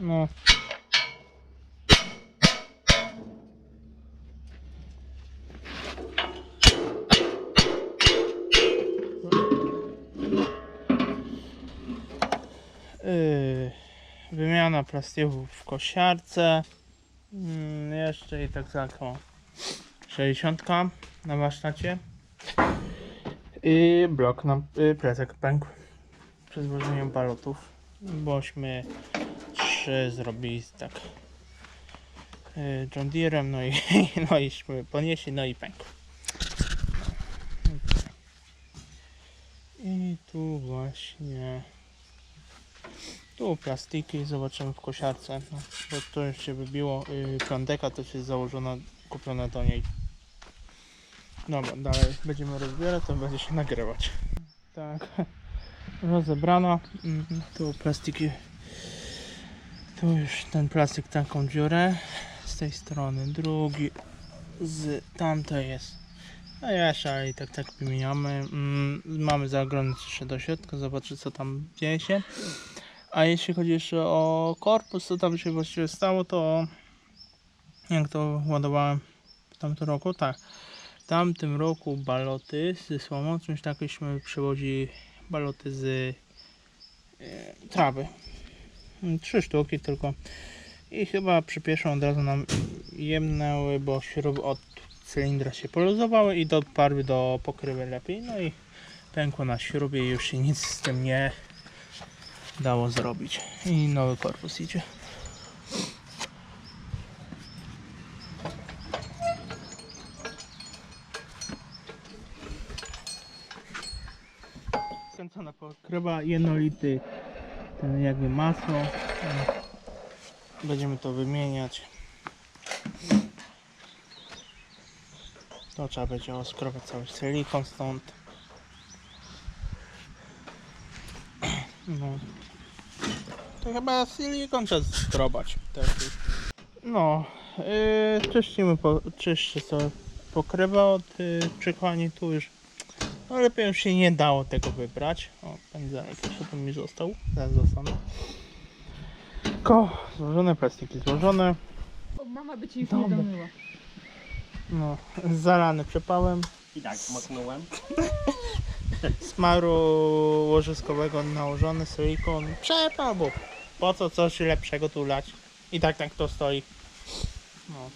No. Yy, wymiana plastików w kosiarce. Mm, jeszcze i tak tak o 60 na warsztacie. I blok nam, y, plecak pękł złożeniu balotów. Bośmy trzy zrobili tak y, John Deere'em, no i, no iśmy ponieśli, no i pękł. I tu właśnie tu plastiki zobaczymy w kosiarce, no, bo to już się wybiło. Yy, plandeka też jest założona, kupiona do niej. Dobra, dalej będziemy rozbierać, to będzie się nagrywać. Tak, rozebrana. Mhm, Tu plastiki. Tu już ten plastik taką dziurę. Z tej strony drugi. Z tamtej jest. No jeszcze, ale i tak tak wymieniamy. Mm, mamy zaglądać jeszcze do środka, zobaczyć co tam dzieje się. A jeśli chodzi jeszcze o korpus, co tam się właściwie stało, to jak to ładowałem w tamtym roku, tak. W tamtym roku baloty ze słomą, czymś takiśmy przywozili baloty z e, trawy. Mm, Trzy sztuki tylko. I chyba przyspieszą od razu nam jemnęły, bo śruby od cylindra się poluzowały i doparły do pokrywy lepiej. No i pękło na śrubie i już się nic z tym nie dało zrobić. I nowy korpus idzie. Skręcona pokrywa, jednolity ten jakby masło. Będziemy to wymieniać. To trzeba będzie oskrobać cały silikon stąd. No. To chyba silikon trzeba skrobać. No, yy, czyścimy, po, czyszczę sobie pokrywę od yy, tu już. No lepiej już się nie dało tego wybrać. O, pędzelek jeszcze tu mi został. Zaraz zostanę. Ko, złożone, plastiki złożone. O, mama by ci Dobra. uwiadomiła. No, zalany przepałem. I tak moknąłem. Smaru łożyskowego nałożony silikon. Przepał, bo po co coś lepszego tu lać? I tak tak to stoi. No.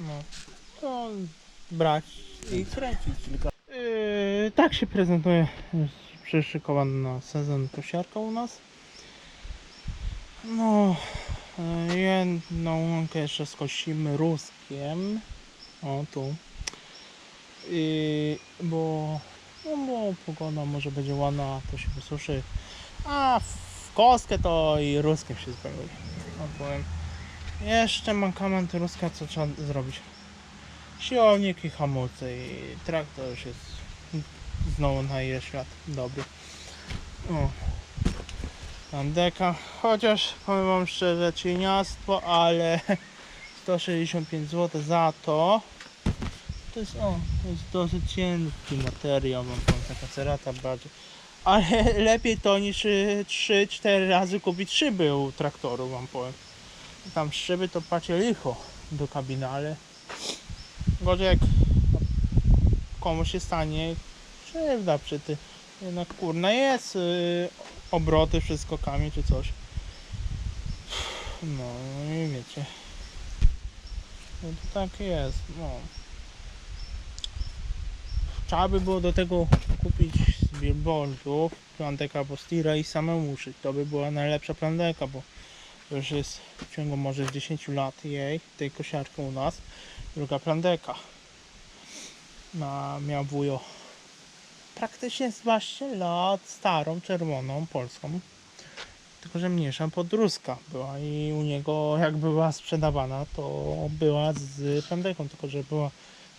No. To brać i kręcić tylko. Yy, tak się prezentuje przyszykowany na sezon kosiarka u nas. No, e, jedną łąkę jeszcze skosimy ruskiem. O, tu. I, bo, no, bo pogoda może będzie ładna, to się wysuszy. A w kostkę to i ruskiem się zbędzie. No. Jeszcze mankament ruska, co trzeba zrobić? Siłownik i hamulce i traktor już jest znowu na ile świat dobry. O. Tam deka, chociaż powiem wam szczerze, cieniastwo, ale 165 zł za to. To jest, o, to jest dosyć cienki materiał, mam powiem, taka cerata bardziej. Ale lepiej to niż 3-4 razy kupić szyby u traktoru, wam powiem. Tam szyby to pacie licho do kabiny, ale gorzej jak komuś się stanie krzywda przy tym. Jednak kurna jest y, obroty wszystko kami czy coś. No i wiecie. No to tak jest. No. Trzeba by było do tego kupić z billboardów plandeka Postira i samemu uszyć. To by była najlepsza plandeka, bo już jest w ciągu może z 10 lat jej, tej kosiarki u nas, druga plandeka. Na miał wujo praktycznie z 20 lat starą, czerwoną, polską. Tylko, że mniejsza podrózka była i u niego jak była sprzedawana, to była z pędeką, tylko że była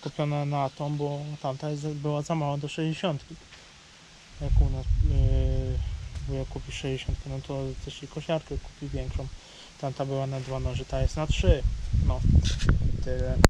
kupiona na tą, bo tamta była za mała do 60. Jak u nas yy, wuja kupi 60, no to też i kosiarkę kupi większą. Tamta była na dwa noże, ta jest na trzy. No, tyle.